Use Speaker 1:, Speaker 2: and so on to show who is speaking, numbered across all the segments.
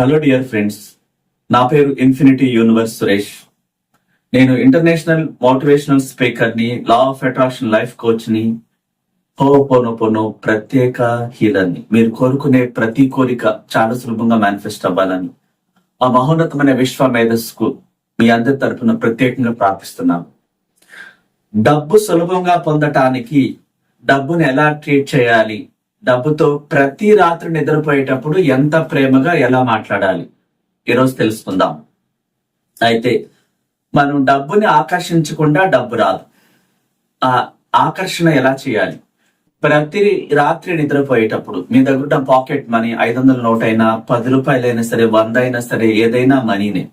Speaker 1: Hello dear friends నా పేరు infinity universe Suresh. నేను ఇంటర్నేషనల్ మోటివేషనల్ స్పీకర్ని లా ఆఫ్ అట్రాక్షన్ లైఫ్ కోచ్ని పోనో ప్రత్యేక హీలర్ని మీరు కోరుకునే ప్రతి కోరిక చాలా సులభంగా మేనిఫెస్ట్ అవ్వాలని ఆ మహోన్నతమైన విశ్వ మేధస్సుకు మీ అందరి తరఫున ప్రత్యేకంగా ప్రార్థిస్తున్నాను. డబ్బు సులభంగా పొందటానికి డబ్బును ఎలా ట్రీట్ చేయాలి? డబ్బుతో ప్రతి రాత్రి నిద్రపోయేటప్పుడు ఎంత ప్రేమగా ఎలా మాట్లాడాలి? ఈరోజు తెలుసుకుందాం. అయితే మనం డబ్బుని ఆకర్షించకుండా డబ్బు రాదు. ఆ ఆకర్షణ ఎలా చేయాలి? ప్రతి రాత్రి నిద్రపోయేటప్పుడు మీ దగ్గర పాకెట్ మనీ ఐదు వందల నోట్ అయినా పది రూపాయలైనా సరే వంద అయినా సరే ఏదైనా మనీనే.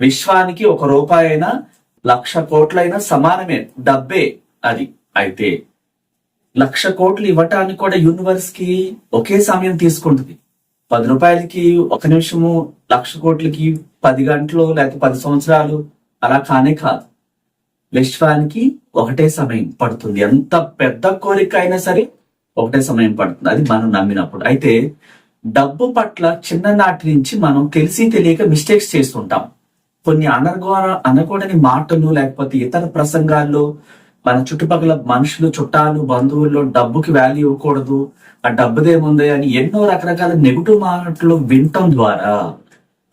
Speaker 1: విశ్వానికి ఒక రూపాయి అయినా లక్ష కోట్లైనా సమానమే. డబ్బే అది. అయితే లక్ష కోట్లు ఇవ్వటానికి కూడా యూనివర్స్కి ఒకే సమయం తీసుకుంటుంది. పది రూపాయలకి ఒక నిమిషము లక్ష కోట్లకి పది గంటలు లేకపోతే పది సంవత్సరాలు అలా కానే కాదు. విశ్వానికి ఒకటే సమయం పడుతుంది. ఎంత పెద్ద కోరిక అయినా సరే ఒకటే సమయం పడుతుంది. అది మనం నమ్మినప్పుడు. అయితే డబ్బు పట్ల చిన్ననాటి నుంచి మనం తెలిసి తెలియక మిస్టేక్స్ చేస్తుంటాం. కొన్ని అనర్గో అనకూడని మాటలు లేకపోతే ఇతర ప్రసంగాల్లో మన చుట్టుపక్కల మనుషులు చుట్టాలు బంధువుల్లో డబ్బుకి వాల్యూ ఇవ్వకూడదు. ఆ డబ్బుదేముంది అని ఎన్నో రకరకాల నెగిటివ్ మాటలు వినటం ద్వారా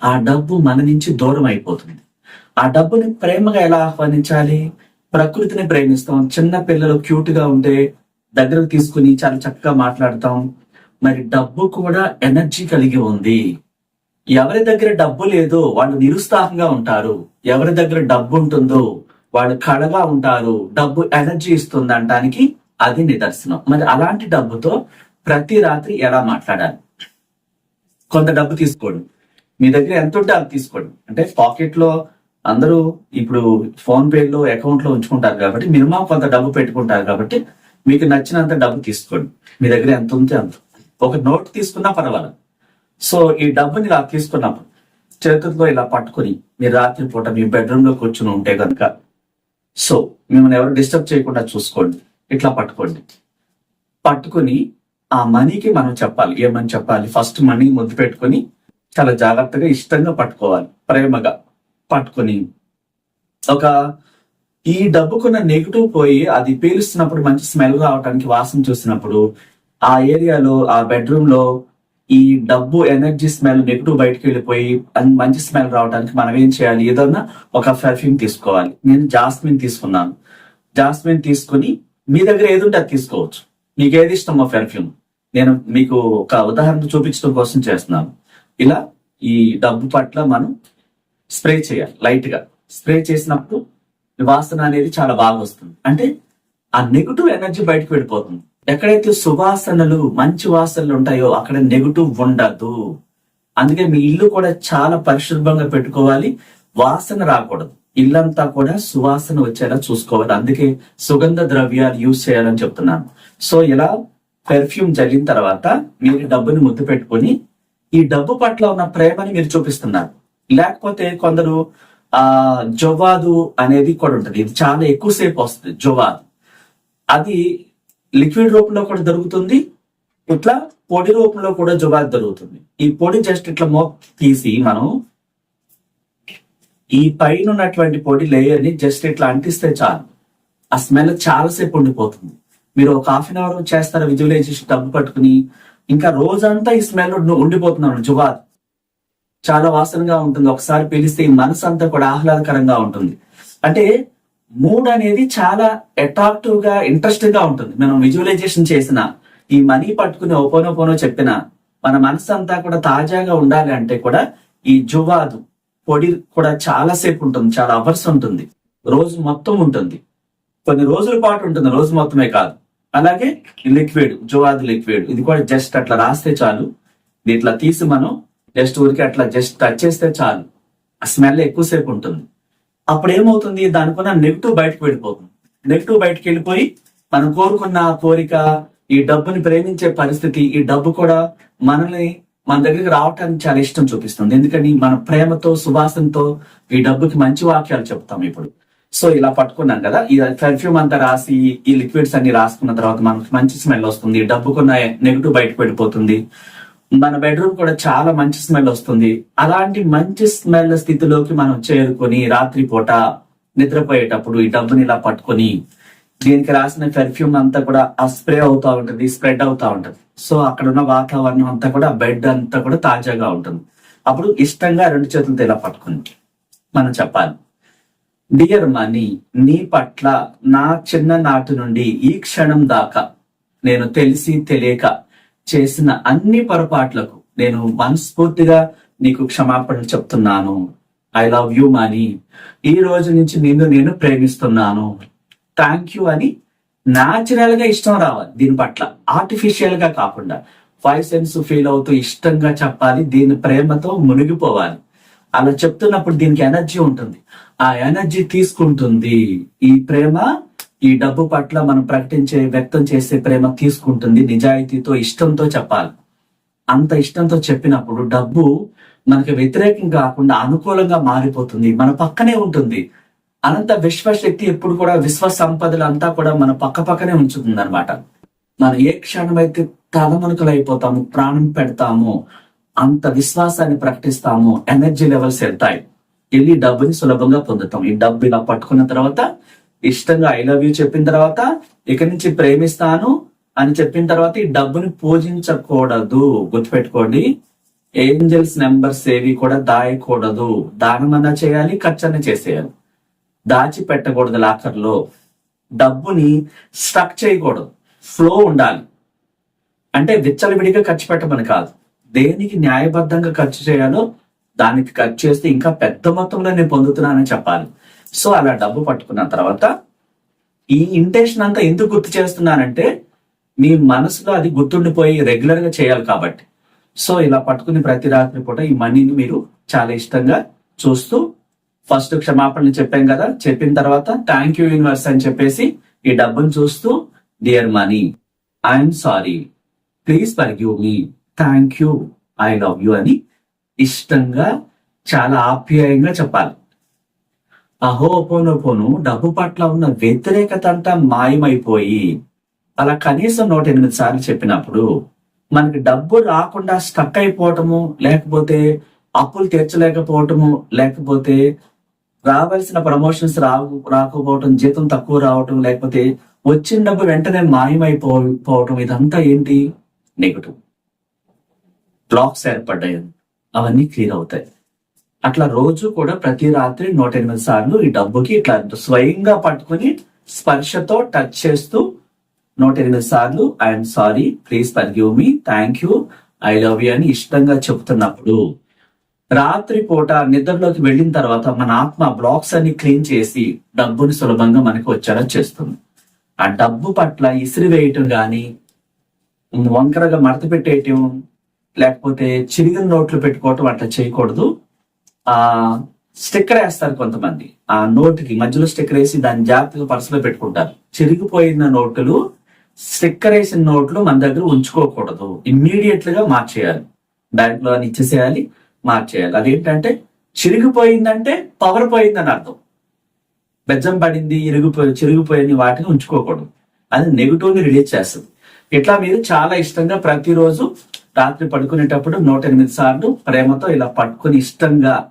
Speaker 1: ఆ డబ్బు మన నుంచి దూరం అయిపోతుంది. ఆ డబ్బుని ప్రేమగా ఎలా ఆహ్వానించాలి? ప్రకృతిని ప్రేమిస్తాం. చిన్న పిల్లలు క్యూట్గా ఉంటే దగ్గరకు తీసుకుని చాలా చక్కగా మాట్లాడతాం. మరి డబ్బు కూడా ఎనర్జీ కలిగి ఉంది. ఎవరి దగ్గర డబ్బు లేదో వాళ్ళు నిరుత్సాహంగా ఉంటారు. ఎవరి దగ్గర డబ్బు ఉంటుందో వాళ్ళు కళగా ఉంటారు డబ్బు ఎనర్జీ ఇస్తుంది అనడానికి అది నిదర్శనం. మరి అలాంటి డబ్బుతో ప్రతి రాత్రి ఎలా మాట్లాడాలి? కొంత డబ్బు తీసుకోండి. మీ దగ్గర ఎంత ఉంటే అది తీసుకోండి. అంటే పాకెట్లో అందరూ ఇప్పుడు ఫోన్ పేలో అకౌంట్లో ఉంచుకుంటారు కాబట్టి మినిమం కొంత డబ్బు పెట్టుకుంటారు కాబట్టి మీకు నచ్చినంత డబ్బు తీసుకోండి. మీ దగ్గర ఎంత ఉంటే అంత. ఒక నోట్ తీసుకున్నా పర్వాలేదు. సో ఈ డబ్బుని ఇలా తీసుకున్నప్పుడు చేతులతో ఇలా పట్టుకుని మీరు రాత్రి పూట మీ బెడ్రూమ్లో కూర్చుని ఉంటే కనుక సో మిమ్మల్ని ఎవరు డిస్టర్బ్ చేయకుండా చూసుకోండి. ఇట్లా పట్టుకోండి. పట్టుకుని ఆ మనీకి మనం చెప్పాలి. ఏమని చెప్పాలి? ఫస్ట్ మనీ ముద్దు పెట్టుకొని చాలా జాగ్రత్తగా ఇష్టంగా పట్టుకోవాలి. ప్రేమగా పట్టుకొని. ఒక ఈ డబ్బుకున్న నెగిటివ్ పోయి అది పీలుస్తున్నప్పుడు మంచి స్మెల్ రావడానికి వాసన చూసినప్పుడు ఆ ఏరియాలో ఆ బెడ్రూమ్లో ఈ డబ్బు ఎనర్జీ స్మెల్ నెగిటివ్ బయటకు వెళ్ళిపోయి మంచి స్మెల్ రావడానికి మనం ఏం చేయాలి? ఏదన్నా ఒక పెర్ఫ్యూమ్ తీసుకోవాలి. నేను జాస్మిన్ తీసుకున్నాను. జాస్మిన్ తీసుకుని మీ దగ్గర ఏది ఉంటే అది తీసుకోవచ్చు. మీకు ఏది ఇష్టమో పెర్ఫ్యూమ్ నేను మీకు ఒక ఉదాహరణ చూపించడం కోసం చేస్తున్నాను. ఇలా ఈ డబ్బు పట్ల మనం స్ప్రే చేయాలి లైట్గా. స్ప్రే చేసినప్పుడు వాసన అనేది చాలా బాగా వస్తుంది. అంటే ఆ నెగిటివ్ ఎనర్జీ బయటకు వెళ్ళిపోతుంది. ఎక్కడైతే సువాసనలు మంచి వాసనలు ఉంటాయో అక్కడ నెగిటివ్ ఉండదు. అందుకే మీ ఇల్లు కూడా చాలా పరిశుభ్రంగా పెట్టుకోవాలి. వాసన రాకూడదు. ఇల్లంతా కూడా సువాసన వచ్చేలా చూసుకోవాలి. అందుకే సుగంధ ద్రవ్యాలు యూజ్ చేయాలని చెప్తున్నాను. సో ఇలా పెర్ఫ్యూమ్ జరిగిన తర్వాత మీరు డబ్బుని ముద్దు పెట్టుకొని ఈ డబ్బు పట్ల ఉన్న ప్రేమని మీరు చూపిస్తున్నారు. లేకపోతే కొందరు ఆ జొవాదు అనేది కూడా ఉంటుంది. ఇది చాలా ఎక్కువసేపు వస్తుంది జొవాదు అది లిక్విడ్ రూపంలో కూడా దొరుకుతుంది. ఇట్లా పొడి రూపంలో కూడా జుబాద్ దొరుకుతుంది. ఈ పొడి జస్ట్ ఇట్లా మో తీసి మనం ఈ పైన ఉన్నటువంటి పొడి లేయర్ని జస్ట్ ఇట్లా అంటిస్తే చాలు. ఆ స్మెల్ చాలాసేపు ఉండిపోతుంది. మీరు ఒక హాఫ్ అన్ అవర్ చేస్తారు విజువలైజేషన్ డబ్బు పట్టుకుని? ఇంకా రోజంతా ఈ స్మెల్ ఉండిపోతున్నాను జుబాద్ చాలా వాసనగా ఉంటుంది. ఒకసారి పీలిస్తే ఈ మనసు అంతా కూడా ఆహ్లాదకరంగా ఉంటుంది. అంటే మూడ్ అనేది చాలా అట్రాక్టివ్గా ఇంట్రెస్టింగ్గా ఉంటుంది. మనం విజువలైజేషన్ చేసిన ఈ మనీ పట్టుకుని ఓపోనోపోనో చెప్పిన మన మనసు అంతా కూడా తాజాగా ఉండాలి అంటే కూడా ఈ జువాదు పొడి కూడా చాలా సేపు ఉంటుంది చాలా అవర్స్ ఉంటుంది. రోజు మొత్తం ఉంటుంది. కొన్ని రోజుల పాటు ఉంటుంది రోజు మొత్తమే కాదు. అలాగే లిక్విడ్ జువాదు లిక్విడ్ ఇది కూడా జస్ట్ అట్లా రాస్తే చాలు. ఇట్లా తీసి మనం జస్ట్ ఊరికి అట్లా జస్ట్ టచ్ చేస్తే చాలు. ఆ స్మెల్ ఎక్కువసేపు ఉంటుంది. అప్పుడు ఏమవుతుంది దానికున్న నెగిటివ్ బయటకు వెళ్ళిపోతుంది. నెగిటివ్ బయటకు వెళ్ళిపోయి మనం కోరుకున్న కోరిక ఈ డబ్బుని ప్రేమించే పరిస్థితి ఈ డబ్బు కూడా మనల్ని మన దగ్గరికి రావటానికి చాలా ఇష్టం చూపిస్తుంది. ఎందుకని? మన ప్రేమతో సువాసనతో ఈ డబ్బుకి మంచి వాక్యాలు చెప్తాం ఇప్పుడు. సో ఇలా పట్టుకున్నాం కదా? ఈ పెర్ఫ్యూమ్ అంతా రాసి ఈ లిక్విడ్స్ అన్ని రాసుకున్న తర్వాత మనకి మంచి స్మెల్ వస్తుంది. డబ్బుకున్న నెగిటివ్ బయటకు వెళ్ళిపోతుంది. మన బెడ్రూమ్ కూడా చాలా మంచి స్మెల్ వస్తుంది. అలాంటి మంచి స్మెల్ స్థితిలోకి మనం చేరుకొని రాత్రిపూట నిద్రపోయేటప్పుడు ఈ డబ్బుని ఇలా పట్టుకొని దీనికి రాసిన పెర్ఫ్యూమ్ అంతా కూడా ఆ స్ప్రే అవుతా ఉంటుంది స్ప్రెడ్ అవుతా ఉంటుంది. సో అక్కడ ఉన్న వాతావరణం అంతా కూడా బెడ్ అంతా కూడా తాజాగా ఉంటుంది. అప్పుడు ఇష్టంగా రెండు చేతులతో ఇలా పట్టుకుని మనం చెప్పాలి. డియర్ మనీ నీ పట్ల నా చిన్న నాటి నుండి ఈ క్షణం దాకా నేను తెలిసి తెలియక చేసిన అన్ని పొరపాట్లకు నేను మనస్ఫూర్తిగా నీకు క్షమాపణ చెప్తున్నాను. ఐ లవ్ యూ మనీ ఈ రోజు నుంచి నిన్ను నేను ప్రేమిస్తున్నాను. థ్యాంక్ యూ అని న్యాచురల్గా ఇష్టం రావాలి. దీని పట్ల ఆర్టిఫిషియల్గా కాకుండా ఫైవ్ సెన్స్ ఫీల్ అవుతూ ఇష్టంగా చెప్పాలి. దీని ప్రేమతో మునిగిపోవాలి. అలా చెప్తున్నప్పుడు దీనికి ఎనర్జీ ఉంటుంది. ఆ ఎనర్జీ తీసుకుంటుంది. ఈ ప్రేమ ఈ డబ్బు పట్ల మనం ప్రకటించే వ్యక్తం చేసే ప్రేమ తీసుకుంటుంది. నిజాయితీతో ఇష్టంతో చెప్పాలి. అంత ఇష్టంతో చెప్పినప్పుడు డబ్బు మనకి వ్యతిరేకం కాకుండా అనుకూలంగా మారిపోతుంది. మన పక్కనే ఉంటుంది. అనంత విశ్వశక్తి ఎప్పుడు కూడా విశ్వ సంపదలు అంతా కూడా మన పక్క పక్కనే ఉంచుతుంది అనమాట మనం ఏ క్షణమైతే తలమునకలు అయిపోతాము ప్రాణం పెడతాము అంత విశ్వాసాన్ని ప్రకటిస్తాము ఎనర్జీ లెవెల్స్ వెళ్తాయి వెళ్ళి డబ్బుని సులభంగా పొందుతాం. ఈ డబ్బు ఇలా పట్టుకున్న తర్వాత ఇష్టంగా ఐ లవ్ యూ చెప్పిన తర్వాత ఇక నుంచి ప్రేమిస్తాను అని చెప్పిన తర్వాత ఈ డబ్బుని పూజించకూడదు. గుర్తుపెట్టుకోండి. ఏంజల్స్ నెంబర్స్ ఏవి కూడా దాయకూడదు. దానమన్నా చేయాలి ఖర్చన్న చేసేయాలి. దాచి పెట్టకూడదు లాకర్లో. డబ్బుని స్టక్ చేయకూడదు. ఫ్లో ఉండాలి. అంటే విచ్చలవిడిగా ఖర్చు పెట్టమని కాదు. దేనికి న్యాయబద్ధంగా ఖర్చు చేయాలో దానికి ఖర్చు చేస్తే ఇంకా పెద్ద మొత్తంలో నేను పొందుతున్నానని చెప్పాలి. సో అలా డబ్బు పట్టుకున్న తర్వాత ఈ ఇంటెన్షన్ అంతా ఎందుకు గుర్తు చేస్తున్నానంటే మీ మనసులో అది గుర్తుండిపోయి రెగ్యులర్గా చేయాలి కాబట్టి. సో ఇలా పట్టుకుని ప్రతి రాత్రి పూట ఈ మనీని మీరు చాలా ఇష్టంగా చూస్తూ ఫస్ట్ క్షమాపణలు చెప్పాం కదా చెప్పిన తర్వాత థ్యాంక్ యూ యూనివర్స్ అని చెప్పేసి ఈ డబ్బును చూస్తూ dear money I'm sorry please for me thank you I love you అని ఇష్టంగా చాలా ఆప్యాయంగా చెప్పాలి. అహోపోనోపోను డబ్బు పట్ల ఉన్న వ్యతిరేకత అంతా మాయమైపోయి అలా కనీసం నూట ఎనిమిది సార్లు చెప్పినప్పుడు మనకి డబ్బు రాకుండా స్టక్ అయిపోవటము లేకపోతే అప్పులు తీర్చలేకపోవటము లేకపోతే రావాల్సిన ప్రమోషన్స్ రావు రాకపోవటం జీతం తక్కువ రావటం లేకపోతే వచ్చిన డబ్బు వెంటనే మాయమైపో పోవటం ఇదంతా ఏంటి? నెగటివ్. బ్లాక్స్ ఏర్పడ్డాయి. అవన్నీ క్లియర్ అవుతాయి. అట్లా రోజు కూడా ప్రతి రాత్రి నూట ఎనిమిది సార్లు ఈ డబ్బుకి ఇట్లా స్వయంగా పట్టుకుని స్పర్శతో టచ్ చేస్తూ నూట ఎనిమిది సార్లు I'm sorry please forgive me thank you I love you అని ఇష్టంగా చెప్తున్నప్పుడు రాత్రి పూట నిద్రలోకి వెళ్ళిన తర్వాత మన ఆత్మ బ్లాక్స్ అన్ని క్లీన్ చేసి డబ్బుని సులభంగా మనకు వచ్చేలా చేస్తుంది. ఆ డబ్బు పట్ల ఇసిరి వేయటం కానీ వంకరగా మడత పెట్టేయటం లేకపోతే చిరిగిన నోట్లు పెట్టుకోవటం అట్లా చేయకూడదు. ఆ స్టిక్కర్ వేస్తారు కొంతమంది. ఆ నోటుకి మధ్యలో స్టిక్కర్ వేసి దాన్ని జాగ్రత్తగా పర్సులో పెట్టుకుంటారు. చిరిగిపోయిన నోట్లు స్టిక్కర్ వేసిన నోట్లు మన దగ్గర ఉంచుకోకూడదు. ఇమ్మీడియట్గా మార్చేయాలి. బ్యాంక్లో అని ఇచ్చేసేయాలి మార్చేయాలి. అదేంటంటే చిరిగిపోయిందంటే పవర్ పోయిందని అర్థం. బెజ్జం పడింది ఇరిగిపోయి చిరిగిపోయింది వాటిని ఉంచుకోకూడదు. అది నెగిటివ్ని రిలీజ్ చేస్తుంది. ఇట్లా మీరు చాలా ఇష్టంగా ప్రతిరోజు రాత్రి పడుకునేటప్పుడు నూట ఎనిమిది సార్లు ప్రేమతో ఇలా పట్టుకుని ఇష్టంగా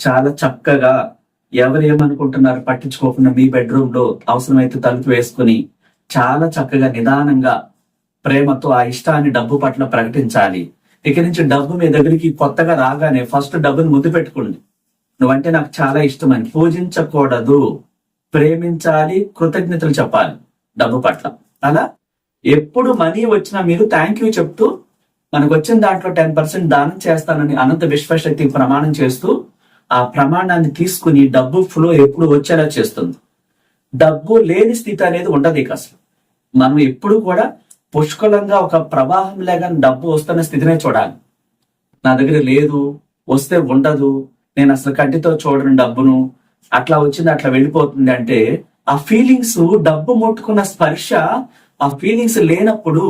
Speaker 1: చాలా చక్కగా ఎవరు ఏమనుకుంటున్నారు పట్టించుకోకుండా మీ బెడ్రూమ్లో అవసరమైతే తలుపు వేసుకుని చాలా చక్కగా నిదానంగా ప్రేమతో ఆ ఇష్టాన్ని డబ్బు పట్ల ప్రకటించాలి. ఇక నుంచి డబ్బు మీ దగ్గరికి కొత్తగా రాగానే ఫస్ట్ డబ్బును ముద్దు పెట్టుకోండి. నువ్వంటే నాకు చాలా ఇష్టం అని పూజించకూడదు. ప్రేమించాలి కృతజ్ఞతలు చెప్పాలి డబ్బు పట్ల. అలా? ఎప్పుడు మనీ వచ్చినా మీరు థ్యాంక్ యూ చెప్తూ మనకు వచ్చిన దాంట్లో టెన్ పర్సెంట్ దానం చేస్తానని అనంత విశ్వశక్తి ప్రమాణం చేస్తూ ఆ ప్రమాణాన్ని తీసుకుని డబ్బు ఫ్లో ఎప్పుడు వచ్చేలా చేస్తుంది. డబ్బు లేని స్థితి అనేది ఉండదు ఇక అసలు. మనం ఎప్పుడు కూడా పుష్కలంగా ఒక ప్రవాహం లేక డబ్బు వస్తున్న స్థితినే చూడాలి. నా దగ్గర లేదు వస్తే ఉండదు నేను అసలు కంటితో చూడను డబ్బును అట్లా వచ్చింది అట్లా వెళ్ళిపోతుంది అంటే ఆ ఫీలింగ్స్ డబ్బు ముట్టుకున్న స్పర్శ ఆ ఫీలింగ్స్ లేనప్పుడు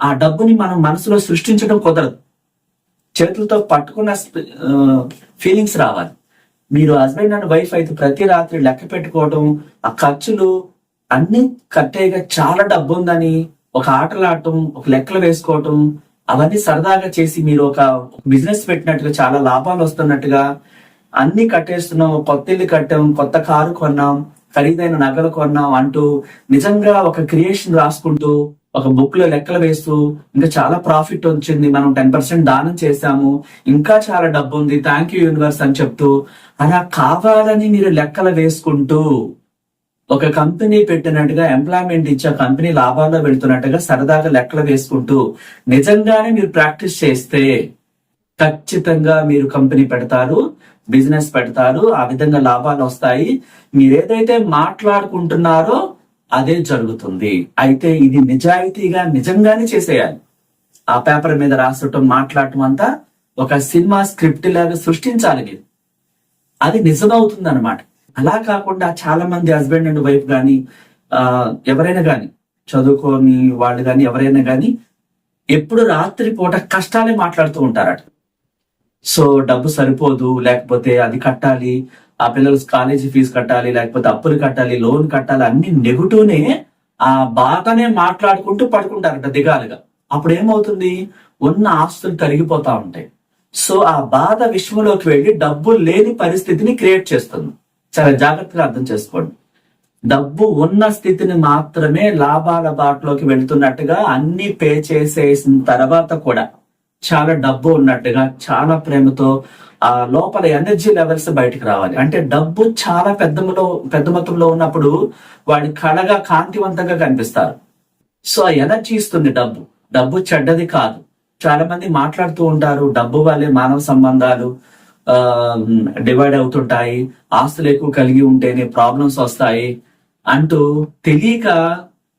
Speaker 1: ఆ డబ్బుని మనం మనసులో సృష్టించడం కుదరదు. చేతులతో పట్టుకున్న ఫీలింగ్స్ రావాలి. మీరు హస్బెండ్ అండ్ వైఫ్ అయితే ప్రతి రాత్రి లెక్క పెట్టుకోవడం ఆ ఖర్చులు అన్ని కట్టేగా చాలా డబ్బు ఉందని ఒక ఆటలు ఆడటం ఒక లెక్కలు వేసుకోవటం అవన్నీ సరదాగా చేసి మీరు ఒక బిజినెస్ పెట్టినట్టుగా చాలా లాభాలు వస్తున్నట్టుగా అన్ని కట్టేస్తున్నాం కొత్త ఇల్లు కట్టాం కొత్త కారు కొన్నాం ఖరీదైన నగలు కొన్నాం అంటూ నిజంగా ఒక క్రియేషన్ రాసుకుంటూ ఒక బుక్లో లెక్కలు వేస్తూ ఇంకా చాలా ప్రాఫిట్ వచ్చింది మనం టెన్ పర్సెంట్ దానం చేశాము ఇంకా చాలా డబ్బు ఉంది థ్యాంక్ యూ యూనివర్స్ అని చెప్తూ అలా కావాలని మీరు లెక్కలు వేసుకుంటూ ఒక కంపెనీ పెట్టినట్టుగా ఎంప్లాయ్మెంట్ ఇచ్చే కంపెనీ లాభాల్లో వెళ్తున్నట్టుగా సరదాగా లెక్కలు వేసుకుంటూ నిజంగానే మీరు ప్రాక్టీస్ చేస్తే ఖచ్చితంగా మీరు కంపెనీ పెడతారు బిజినెస్ పెడతారు ఆ విధంగా లాభాలు వస్తాయి. మీరు ఏదైతే మాట్లాడుకుంటున్నారో అదే జరుగుతుంది. అయితే ఇది నిజాయితీగా నిజంగానే చేసేయాలి. ఆ పేపర్ మీద రాసటం మాట్లాడటం అంతా ఒక సినిమా స్క్రిప్ట్ లాగా సృష్టించాలి మీరు. అది నిజమవుతుంది అనమాట అలా కాకుండా చాలా మంది హస్బెండ్ అండ్ వైఫ్ కానీ ఎవరైనా కానీ చదువుకోని వాళ్ళు కానీ ఎవరైనా కానీ ఎప్పుడు రాత్రి పూట కష్టాలే మాట్లాడుతూ ఉంటారట. సో డబ్బు సరిపోదు లేకపోతే అది కట్టాలి ఆ పిల్లలు కాలేజీ ఫీజు కట్టాలి లేకపోతే అప్పులు కట్టాలి లోన్ కట్టాలి అన్ని నెగుటూనే ఆ బాధనే మాట్లాడుకుంటూ పడుకుంటారట దిగాలుగా. అప్పుడు ఏమవుతుంది? ఉన్న ఆస్తులు తరిగిపోతా ఉంటాయి. సో ఆ బాధ విశ్వంలోకి వెళ్ళి డబ్బు లేని పరిస్థితిని క్రియేట్ చేస్తుంది. చాలా జాగ్రత్తగా అర్థం చేసుకోండి. డబ్బు ఉన్న స్థితిని మాత్రమే లాభాల బాటలోకి వెళ్తున్నట్టుగా అన్ని పే చేసేసిన తర్వాత కూడా చాలా డబ్బు ఉన్నట్టుగా చాలా ప్రేమతో ఆ లోపల ఎనర్జీ లెవెల్స్ బయటకు రావాలి. అంటే డబ్బు చాలా పెద్దలో పెద్ద మొత్తంలో ఉన్నప్పుడు వాడి కళగా కాంతివంతంగా కనిపిస్తారు. సో ఆ ఎనర్జీ ఇస్తుంది డబ్బు. డబ్బు చెడ్డది కాదు. చాలా మంది మాట్లాడుతూ ఉంటారు డబ్బు వల్లే మానవ సంబంధాలు డివైడ్ అవుతుంటాయి ఆస్తులు ఎక్కువ కలిగి ఉంటేనే ప్రాబ్లమ్స్ వస్తాయి అంటూ తెలియక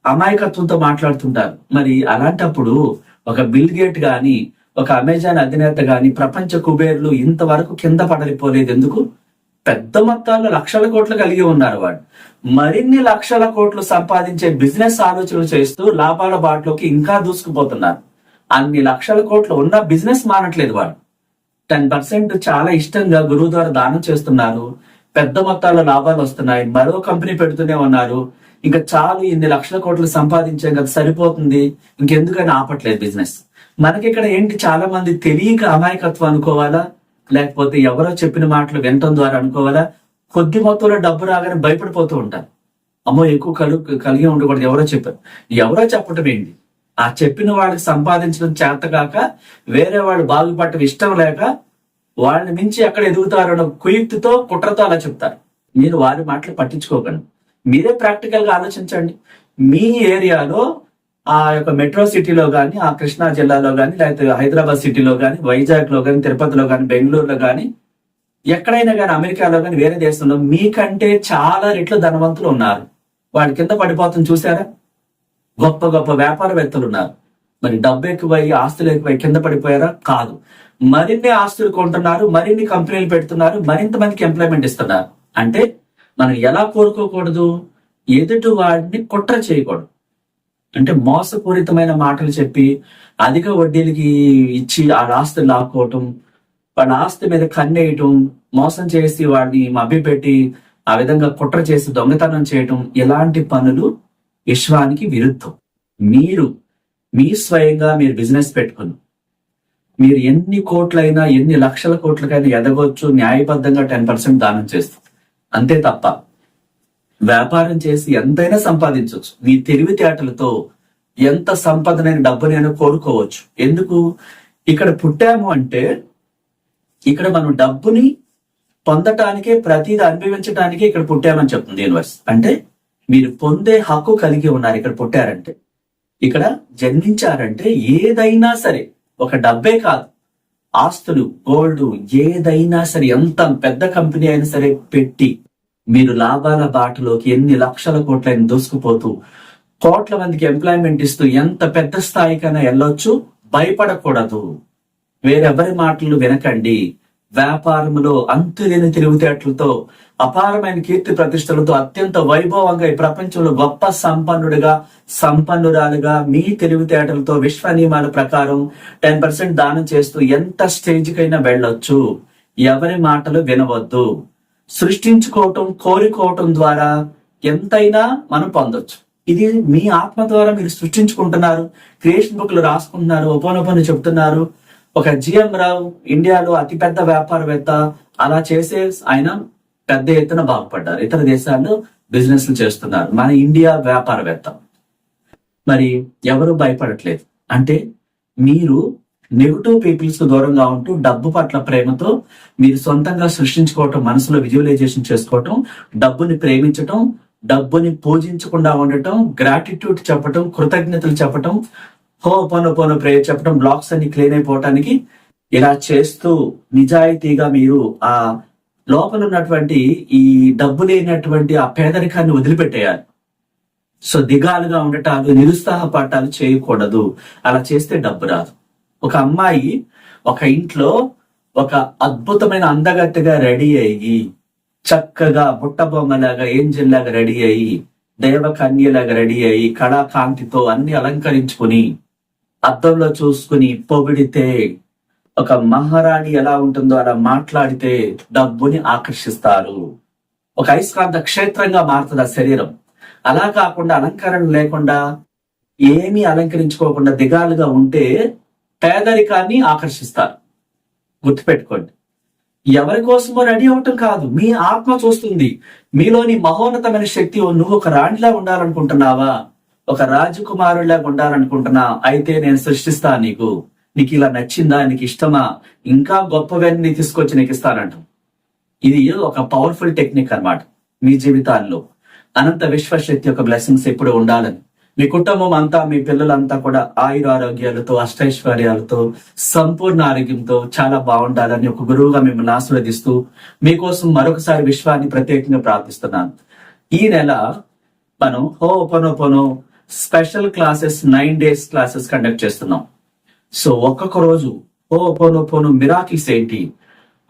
Speaker 1: అమాయకత్వంతో మాట్లాడుతుంటారు. మరి అలాంటప్పుడు ఒక బిల్ గేట్ గాని ఒక అమెజాన్ అధినేత గాని ప్రపంచ కుబేర్లు ఇంతవరకు కింద పడలిపోలేదు. ఎందుకు? పెద్ద మొత్తాల్లో లక్షల కోట్లు కలిగి ఉన్నారు వాడు. మరిన్ని లక్షల కోట్లు సంపాదించే బిజినెస్ ఆలోచనలు చేస్తూ లాభాల బాటలోకి ఇంకా దూసుకుపోతున్నారు. అన్ని లక్షల కోట్లు ఉన్న బిజినెస్ మానట్లేదు వాడు. టెన్ పర్సెంట్ చాలా ఇష్టంగా గురువు ద్వారా దానం చేస్తున్నారు. పెద్ద మొత్తాల్లో లాభాలు వస్తున్నాయి. మరో కంపెనీ పెడుతూనే ఉన్నారు. ఇంకా చాలు ఇన్ని లక్షల కోట్లు సంపాదించాం కదా సరిపోతుంది. ఇంకెందుకైనా ఆపట్లేదు బిజినెస్. మనకి ఇక్కడ ఏంటి చాలా మంది తెలియక అమాయకత్వం అనుకోవాలా? లేకపోతే ఎవరో చెప్పిన మాటలు వినటం ద్వారా అనుకోవాలా? కొద్ది మొత్తంలో డబ్బు రాగానే భయపడిపోతూ ఉంటారు అమ్మో ఎక్కువ కలు కలిగి ఉండకూడదు ఎవరో చెప్పారు. ఎవరో చెప్పటం ఏంటి? ఆ చెప్పిన వాళ్ళకి సంపాదించడం చేత కాక వేరే వాళ్ళు బాగుపడటం ఇష్టం లేక వాళ్ళని మించి ఎక్కడ ఎదుగుతారన్న కుయుక్తితో కుట్రతో అలా చెప్తారు. మీరు వారి మాటలు పట్టించుకోకండి. మీరే ప్రాక్టికల్గా ఆలోచించండి. మీ ఏరియాలో ఆ యొక్క మెట్రో సిటీలో కానీ ఆ కృష్ణా జిల్లాలో కానీ లేకపోతే హైదరాబాద్ సిటీలో కానీ వైజాగ్లో కానీ తిరుపతిలో కానీ బెంగళూరులో కానీ ఎక్కడైనా కానీ అమెరికాలో కానీ వేరే దేశంలో మీకంటే చాలా రెట్లు ధనవంతులు ఉన్నారు. వాడి కింద పడిపోతుంది చూసారా? గొప్ప గొప్ప వ్యాపారవేత్తలు ఉన్నారు. మరి డబ్బు ఎక్కువై ఆస్తులు ఎక్కువై కింద పడిపోయారా? కాదు. మరిన్ని ఆస్తులు కొంటున్నారు మరిన్ని కంపెనీలు పెడుతున్నారు మరింత మందికి ఎంప్లాయ్మెంట్ ఇస్తున్నారు. అంటే మనం ఎలా కోరుకోకూడదు? ఎదుటి వాడిని కుట్ర చేయకూడదు. అంటే మోసపూరితమైన మాటలు చెప్పి అధిక వడ్డీలకి ఇచ్చి ఆ ఆస్తి లాక్కోవటం వాళ్ళ ఆస్తి మీద కన్నేయటం మోసం చేసి వాడిని మభ్యపెట్టి ఆ విధంగా కుట్ర చేసి దొంగతనం చేయటం ఇలాంటి పనులు విశ్వానికి విరుద్ధం. మీరు మీ స్వయంగా మీరు బిజినెస్ పెట్టుకుని మీరు ఎన్ని కోట్లైనా ఎన్ని లక్షల కోట్లకైనా ఎదగొచ్చు న్యాయబద్ధంగా టెన్ పర్సెంట్ దానం చేస్తుంది అంతే తప్ప వ్యాపారం చేసి ఎంతైనా సంపాదించవచ్చు. మీ తెలివితేటలతో ఎంత సంపదనైన డబ్బునైనా కోరుకోవచ్చు. ఎందుకు? ఇక్కడ పుట్టాము అంటే ఇక్కడ మనం డబ్బుని పొందటానికే ప్రతిదీ అనుభవించడానికే ఇక్కడ పుట్టామని చెప్తుంది యూనివర్స్. అంటే మీరు పొందే హక్కు కలిగి ఉన్నారు ఇక్కడ పుట్టారంటే. ఇక్కడ జన్మించారంటే ఏదైనా సరే ఒక డబ్బే కాదు. ఆస్తులు గోల్డ్ ఏదైనా సరే ఎంత పెద్ద కంపెనీ అయినా సరే పెట్టి మీరు లాభాల బాటలోకి ఎన్ని లక్షల కోట్లైన దూసుకుపోతూ కోట్ల మందికి ఎంప్లాయ్మెంట్ ఇస్తూ ఎంత పెద్ద స్థాయికైనా వెళ్ళొచ్చు భయపడకూడదు. వేరెవరి మాటలు వినకండి. వ్యాపారంలో అంతులేని తెలివితేటలతో అపారమైన కీర్తి ప్రతిష్టలతో అత్యంత వైభవంగా ఈ ప్రపంచంలో గొప్ప సంపన్నుడిగా సంపన్నురాలుగా మీ తెలివితేటలతో విశ్వ నియమాల ప్రకారం టెన్ పర్సెంట్ దానం చేస్తూ ఎంత స్టేజ్కైనా వెళ్ళొచ్చు. ఎవరి మాటలు వినవద్దు. సృష్టించుకోవటం కోరుకోవటం ద్వారా ఎంతైనా మనం పొందొచ్చు. ఇది మీ ఆత్మ ద్వారా మీరు సృష్టించుకుంటున్నారు క్రియేషన్ బుక్లు రాసుకుంటున్నారు ఉపనొపని చెప్తున్నారు ఒక జిఎం రావు ఇండియాలో అతిపెద్ద వ్యాపారవేత్త అలా చేసే ఆయన పెద్ద ఎత్తున బాగుపడ్డారు. ఇతర దేశాల్లో బిజినెస్లు చేస్తున్నారు. మన ఇండియా వ్యాపారవేత్త. మరి ఎవరు భయపడట్లేదు? అంటే మీరు నెగిటివ్ పీపుల్స్కు దూరంగా ఉంటూ డబ్బు పట్ల ప్రేమతో మీరు సొంతంగా సృష్టించుకోవటం మనసులో విజువలైజేషన్ చేసుకోవటం డబ్బుని ప్రేమించటం డబ్బుని పూజించకుండా ఉండటం గ్రాటిట్యూడ్ చెప్పటం కృతజ్ఞతలు చెప్పటం హో పోను పోను ప్రేయర్ చెప్పటం బ్లాక్స్ అన్ని క్లీన్ అయిపోవటానికి ఇలా చేస్తూ నిజాయితీగా మీరు ఆ లోపల ఉన్నటువంటి ఈ డబ్బు లేనటువంటి ఆ పేదరికాన్ని వదిలిపెట్టేయాలి. సో దిగాలుగా ఉండటాలు నిరుత్సాహపడటాలు చేయకూడదు. అలా చేస్తే డబ్బు రాదు. ఒక అమ్మాయి ఒక ఇంట్లో ఒక అద్భుతమైన అందగత్తెగా రెడీ అయ్యి చక్కగా బుట్టబొమ్మలాగా ఏంజిల్ లాగా రెడీ అయ్యి దేవకన్యలాగా రెడీ అయ్యి కళాకాంతితో అన్ని అలంకరించుకుని అద్దంలో చూసుకుని పొగిడితే ఒక మహారాణి ఎలా ఉంటుందో అలా మాట్లాడితే డబ్బుని ఆకర్షిస్తారు. ఒక అయస్కాంత క్షేత్రంగా మారుతుంది ఆ శరీరం. అలా కాకుండా అలంకరణ లేకుండా ఏమీ అలంకరించుకోకుండా దిగాలుగా ఉంటే పేదరికాన్ని ఆకర్షిస్తారు. గుర్తుపెట్టుకోండి. ఎవరి కోసమో రెడీ అవటం కాదు. మీ ఆత్మ చూస్తుంది. మీలోని మహోన్నతమైన శక్తి నువ్వు ఒక రాణిలా ఉండాలనుకుంటున్నావా? ఒక రాజకుమారుడిలా ఉండాలనుకుంటున్నా? అయితే నేను సృష్టిస్తా నీకు. నీకు ఇలా నచ్చిందా? నీకు ఇష్టమా? ఇంకా గొప్పవన్నీ తీసుకొచ్చి నీకు ఇస్తానంట ఇది ఒక పవర్ఫుల్ టెక్నిక్ అన్నమాట మీ జీవితాల్లో. అనంత విశ్వశక్తి యొక్క బ్లెస్సింగ్స్ ఎప్పుడు ఉండాలని. మీ కుటుంబం అంతా మీ పిల్లలంతా కూడా ఆయుర ఆరోగ్యాలతో అష్టైశ్వర్యాలతో సంపూర్ణ ఆరోగ్యంతో చాలా బాగుండాలని ఒక గురువుగా మిమ్మల్ని ఆశీర్వదిస్తూ మీకోసం మరొకసారి విశ్వాన్ని ప్రత్యేకంగా ప్రార్థిస్తున్నాను. ఈ నెల మనం Ho'oponopono special classes nine days classes conduct చేస్తున్నాం. సో ఒక్కొక్క రోజు ఓ పోను పోను మిరాకిల్స్ ఏంటి?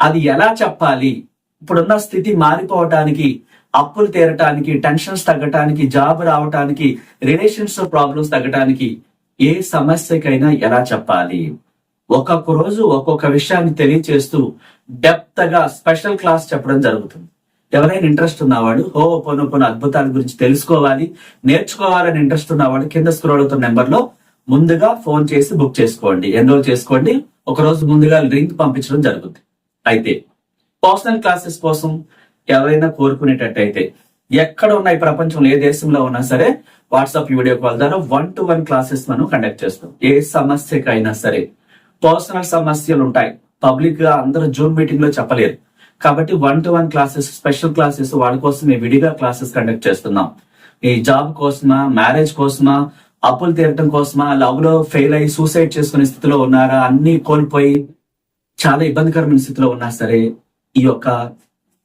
Speaker 1: అది ఎలా చెప్పాలి? ఇప్పుడున్న స్థితి మారిపోవటానికి అప్పులు తీరటానికి టెన్షన్స్ తగ్గటానికి జాబ్ రావటానికి రిలేషన్స్ ప్రాబ్లమ్స్ తగ్గటానికి ఏ సమస్యకైనా ఎలా చెప్పాలి? ఒక్కొక్క రోజు ఒక్కొక్క విషయాన్ని తెలియచేస్తూ డెప్త్గా స్పెషల్ క్లాస్ చెప్పడం జరుగుతుంది. ఎవరైనా ఇంట్రెస్ట్ ఉన్నవాడు హో పొను పొను అద్భుతాల గురించి తెలుసుకోవాలి నేర్చుకోవాలని ఇంట్రెస్ట్ ఉన్నవాడు కింద స్క్రోల్ అవుతున్న నెంబర్లో ముందుగా ఫోన్ చేసి బుక్ చేసుకోండి. ఎన్రోల్ చేసుకోండి. ఒక రోజు ముందుగా లింక్ పంపించడం జరుగుతుంది అయితే పర్సనల్ క్లాసెస్ కోసం ఎవరైనా కోరుకునేటట్టయితే ఎక్కడ ఉన్న ఈ ప్రపంచంలో ఏ దేశంలో ఉన్నా సరే వాట్సాప్ వీడియో కాల్ ద్వారా వన్ టు వన్ క్లాసెస్ మనం కండక్ట్ చేస్తాం. ఏ సమస్యకైనా సరే పర్సనల్ సమస్యలు ఉంటాయి. పబ్లిక్గా అందరూ జూమ్ మీటింగ్లో చెప్పలేరు. కాబట్టి one to one classes special classes వాళ్ళ కోసం విడిగా క్లాసెస్ కండక్ట్ చేస్తున్నాం. ఈ జాబ్ కోసమా మ్యారేజ్ కోసమా అప్పులు తీరటం కోసమా లవ్లో ఫెయిల్ అయ్యి సూసైడ్ చేసుకునే స్థితిలో ఉన్నారా అన్ని కోల్పోయి చాలా ఇబ్బందికరమైన స్థితిలో ఉన్నా సరే ఈ యొక్క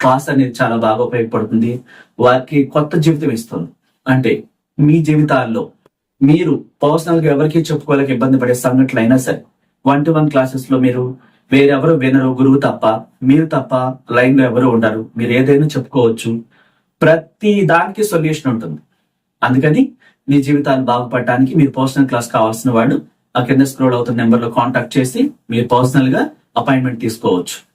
Speaker 1: క్లాస్ అనేది చాలా బాగా ఉపయోగపడుతుంది. వారికి కొత్త జీవితం ఇస్తుంది. అంటే మీ జీవితాల్లో మీరు పర్సనల్గా ఎవరికి చెప్పుకోలేక ఇబ్బంది పడే సంఘటనలు అయినా సరే వన్ టు వన్ క్లాసెస్లో మీరు వేరెవరు వినరు గురువు తప్ప మీరు తప్ప లైన్లో ఎవరు ఉండరు. మీరు ఏదైనా చెప్పుకోవచ్చు. ప్రతి దానికి సొల్యూషన్ ఉంటుంది. అందుకని మీ జీవితాలు బాగుపడటానికి మీరు పర్సనల్ క్లాస్ కావాల్సిన వాళ్ళు ఆ కింద స్క్రోల్ అవుతున్న నెంబర్లో కాంటాక్ట్ చేసి మీరు పర్సనల్గా అపాయింట్మెంట్ తీసుకోవచ్చు.